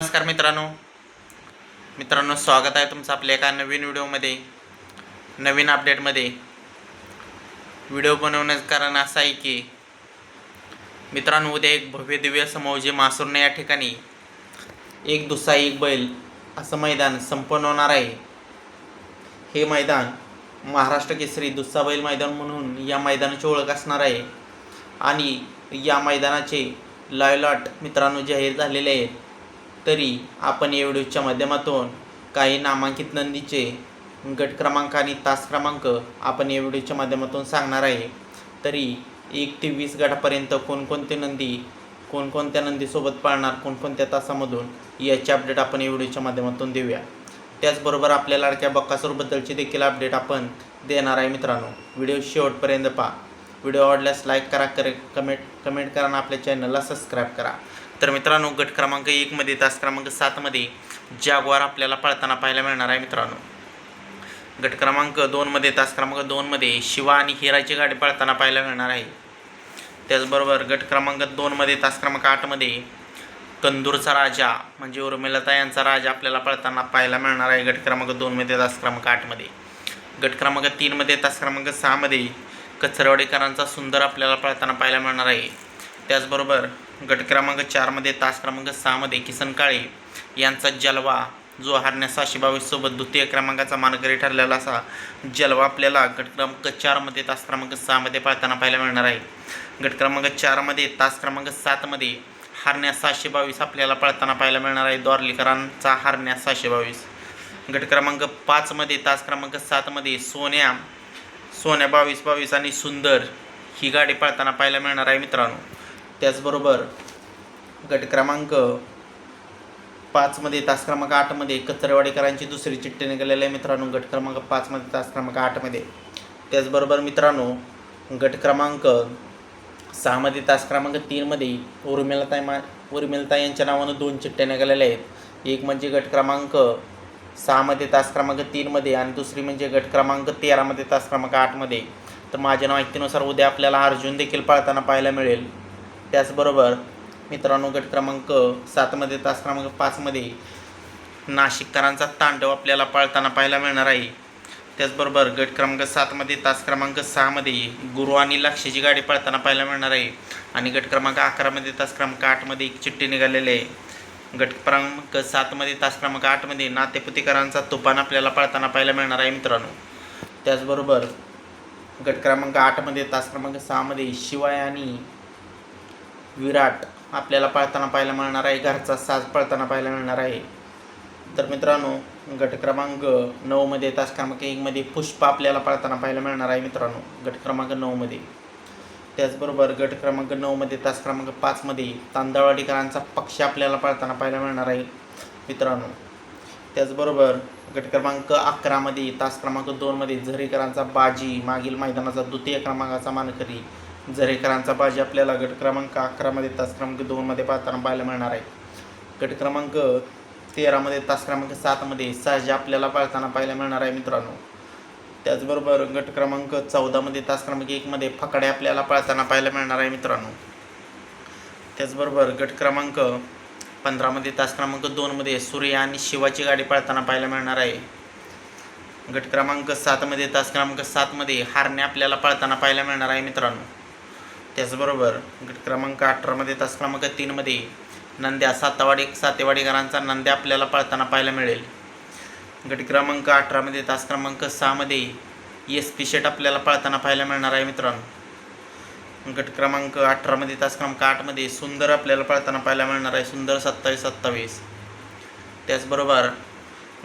नमस्कार मित्रांनो. मित्रांनो स्वागत आहे तुमचं आपल्या एका नवीन व्हिडिओमध्ये नवीन अपडेटमध्ये. व्हिडिओ बनवण्याचं कारण असं आहे की मित्रांनो उद्या एक भव्य दिव्य समोजे मासुरने या ठिकाणी एक दुसरा एक बैल असं मैदान संपन्न होणार आहे. हे मैदान महाराष्ट्र केसरी दुसरा बैल मैदान म्हणून या मैदानाची ओळख असणार आहे. आणि या मैदानाचे लायलॉट मित्रांनो जाहीर झालेले आहेत. तरी आपण या व्हिडिओच्या माध्यमातून काही नामांकित नंदीचे गट क्रमांक आणि तास क्रमांक आपण या व्हिडिओच्या माध्यमातून सांगणार आहे. तरी एक ते वीस गटापर्यंत कोणकोणते नंदी कोणकोणत्या नंदीसोबत पाळणार कोणकोणत्या तासामधून याची अपडेट आपण या व्हिडिओच्या माध्यमातून देऊया. त्याचबरोबर आपल्या लाडक्या बक्कासूरबद्दलचे देखील अपडेट आपण देणार आहे मित्रांनो. व्हिडिओ शेवटपर्यंत पहा. व्हिडिओ आवडल्यास लाईक करा करे कमेंट कमेंट करा आणि आपल्या चॅनलला सबस्क्राईब करा. तर मित्रांनो गट क्रमांक एकमध्ये तास क्रमांक सातमध्ये जागवार आपल्याला पळताना पाहायला मिळणार आहे मित्रांनो. गट क्रमांक दोनमध्ये तास क्रमांक दोनमध्ये शिवा आणि हिराची गाडी पळताना पाहायला मिळणार आहे. त्याचबरोबर गट क्रमांक दोनमध्ये तास क्रमांक आठमध्ये कंदूरचा राजा म्हणजे उर्मिलता यांचा राजा आपल्याला पळताना पाहायला मिळणार आहे गट क्रमांक दोनमध्ये तास क्रमांक आठमध्ये गट क्रमांक तीनमध्ये तास क्रमांक सहामध्ये कचरवाडीकरांचा सुंदर आपल्याला पळताना पाहायला मिळणार आहे. त्याचबरोबर गट क्रमांक चारमध्ये तास क्रमांक सहामध्ये किसन काळे यांचा जलवा जो हरण्या सहाशे बावीससोबत द्वितीय क्रमांकाचा मानकरी ठरलेला असा जलवा आपल्याला गट क्रमांक चारमध्ये तास क्रमांक सहामध्ये पाळताना पाहायला मिळणार आहे. गट क्रमांक चारमध्ये तास क्रमांक सातमध्ये हरण्या सहाशे बावीस आपल्याला पळताना पाहायला मिळणार आहे. द्वारलीकरांचा हरण्या सहाशे बावीस. गट क्रमांक पाचमध्ये तास क्रमांक सातमध्ये सोन्या सोन्या बावीस बावीस आणि सुंदर ही गाडी पळताना पाहायला मिळणार आहे मित्रांनो. त्याचबरोबर गट क्रमांक पाचमध्ये तास क्रमांक आठमध्ये कचरेवाडीकरांची दुसरी चिठ्ठी निघालेली आहे मित्रांनो गट क्रमांक पाचमध्ये तास क्रमांक आठमध्ये त्याचबरोबर मित्रांनो गट क्रमांक सहामध्ये तास क्रमांक तीनमध्ये उर्मिलताई मा उर्मिलताई यांच्या नावानं दोन चिठ्ठ्या निघालेल्या आहेत. एक म्हणजे गट क्रमांक सहामध्ये तास क्रमांक तीनमध्ये आणि दुसरी म्हणजे गट क्रमांक तेरामध्ये तास क्रमांक आठमध्ये तर माझ्या माहितीनुसार उद्या आपल्याला अर्जुन देखील पाळताना पाहायला मिळेल. त्याचबरोबर मित्रांनो गट क्रमांक सातमध्ये तास क्रमांक पाचमध्ये नाशिककरांचा तांडव आपल्याला पाळताना पाहायला मिळणार आहे. त्याचबरोबर गट क्रमांक सातमध्ये तास क्रमांक सहामध्ये गुरु आणि लक्षाची गाडी पळताना पाहायला मिळणार आहे. आणि गट क्रमांक अकरामध्ये तास क्रमांक आठमध्ये एक चिठ्ठी निघालेली आहे. गट क्रमांक सातमध्ये तास क्रमांक आठमध्ये नातेपुतीकरांचा तुफान आपल्याला पळताना पाहायला मिळणार आहे मित्रांनो. त्याचबरोबर गट क्रमांक आठमध्ये तास क्रमांक सहामध्ये शिवाय आणि विराट आपल्याला पळताना पाहायला मिळणार आहे. घरचा साज पळताना पाहायला मिळणार आहे. तर मित्रांनो गट क्रमांक नऊमध्ये तास क्रमांक एकमध्ये पुष्प आपल्याला पळताना पाहायला मिळणार आहे मित्रांनो. गट क्रमांक नऊमध्ये त्याचबरोबर गट क्रमांक नऊमध्ये तास क्रमांक पाचमध्ये तांदळवाडीकरांचा पक्ष आपल्याला पळताना पाहायला मिळणार आहे मित्रांनो. त्याचबरोबर गट क्रमांक अकरामध्ये तास क्रमांक दोनमध्ये झरेकरांचा बाजी मागील मैदानाचा द्वितीय क्रमांकाचा मानकरी झरेकरांचा बाजी आपल्याला गट क्रमांक अकरामध्ये तास क्रमांक दोनमध्ये पाहताना पाहायला मिळणार आहे. गट क्रमांक तेरामध्ये तास क्रमांक सातमध्ये सहजा आपल्याला पाळताना पाहायला मिळणार आहे मित्रांनो. त्याचबरोबर गट क्रमांक चौदामध्ये तास क्रमांक एकमध्ये फकडे आपल्याला पाळताना पाहायला मिळणार आहे मित्रांनो. त्याचबरोबर गट क्रमांक पंधरामध्ये तास क्रमांक दोनमध्ये सूर्य आणि शिवाची गाडी पाळताना पाहायला मिळणार आहे. गट क्रमांक सातमध्ये तास क्रमांक सातमध्ये हारणे आपल्याला पाळताना पाहायला मिळणार आहे मित्रांनो. त्याचबरोबर गट क्रमांक अठरामध्ये तास क्रमांक तीनमध्ये नंद्या सातावाडी सातेवाडीकरांचा नंद्या आपल्याला पळताना पाहायला मिळेल. गट क्रमांक अठरामध्ये तास क्रमांक सहामध्ये एस पी शेट आपल्याला पळताना पाहायला मिळणार आहे मित्रांनो. गट क्रमांक अठरामध्ये तास क्रमांक आठमध्ये सुंदर आपल्याला पळताना पाहायला मिळणार आहे सुंदर सत्तावीस सत्तावीस. त्याचबरोबर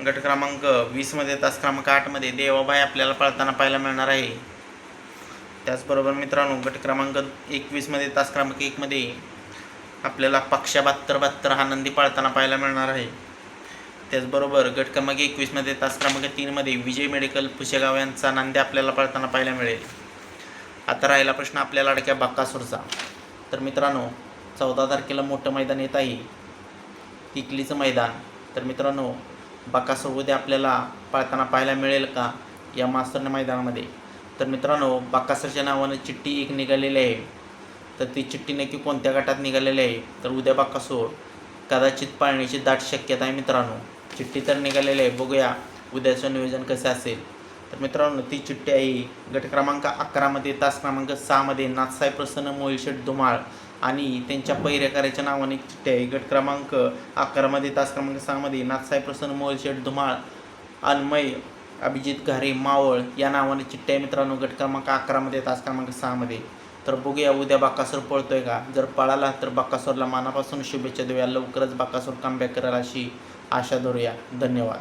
गट क्रमांक वीसमध्ये तास क्रमांक आठमध्ये देवाबाई आपल्याला पळताना पाहायला मिळणार आहे. त्याचबरोबर मित्रांनो गट क्रमांक एकवीसमध्ये तास क्रमांक एकमध्ये आपल्याला पक्षा बहात्तर बहात्तर हा नंदी पाळताना पाहायला मिळणार आहे. त्याचबरोबर गट क्रमांक एकवीसमध्ये तास क्रमांक तीनमध्ये विजय मेडिकल पुशेगाव यांचा नंदी आपल्याला पाळताना पाहायला मिळेल. आता राहिला प्रश्न आपल्या लाडक्या बाकासूरचा. तर मित्रांनो चौदा तारखेला मोठं मैदान येत आहे. इकलीचं मैदान. तर मित्रांनो बाकासूर उद्या आपल्याला पाळताना पाहायला मिळेल का या मास्तरने मैदानामध्ये? तर मित्रांनो बाकासरच्या नावानं चिठ्ठी एक निघालेली आहे. तर ती चिठ्ठी नक्की कोणत्या गटात निघालेली आहे? तर उद्या बाकासोर कदाचित पाळण्याची दाट शक्यता आहे मित्रांनो. चिठ्ठी तर निघालेली आहे बघूया उद्याचं नियोजन कसं असेल. तर मित्रांनो ती चिठ्ठी आहे गट क्रमांक अकरामध्ये तास क्रमांक सहामध्ये नाथसाहेब प्रसन्न मोहिशेठ धुमाळ आणि त्यांच्या पहिरेकऱ्याच्या नावाने एक चिठ्ठी आहे. गट क्रमांक अकरामध्ये तास क्रमांक सहामध्ये नाथसाहेब प्रसन्न मोहिशेठ धुमाळ अन्मय अभिजित घारे मावळ या नावाने चिठ्ठ्या मित्रांनो. गट क्रमांक अकरामध्ये तास क्रमांक सहामध्ये तर बघूया उद्या बाकासूर पळतोय का? जर पळाला तर बाकासूरला मानापासून शुभेच्छा देऊया. लवकरच बाकासूर कमबॅक करायला अशी आशा धरूया. धन्यवाद.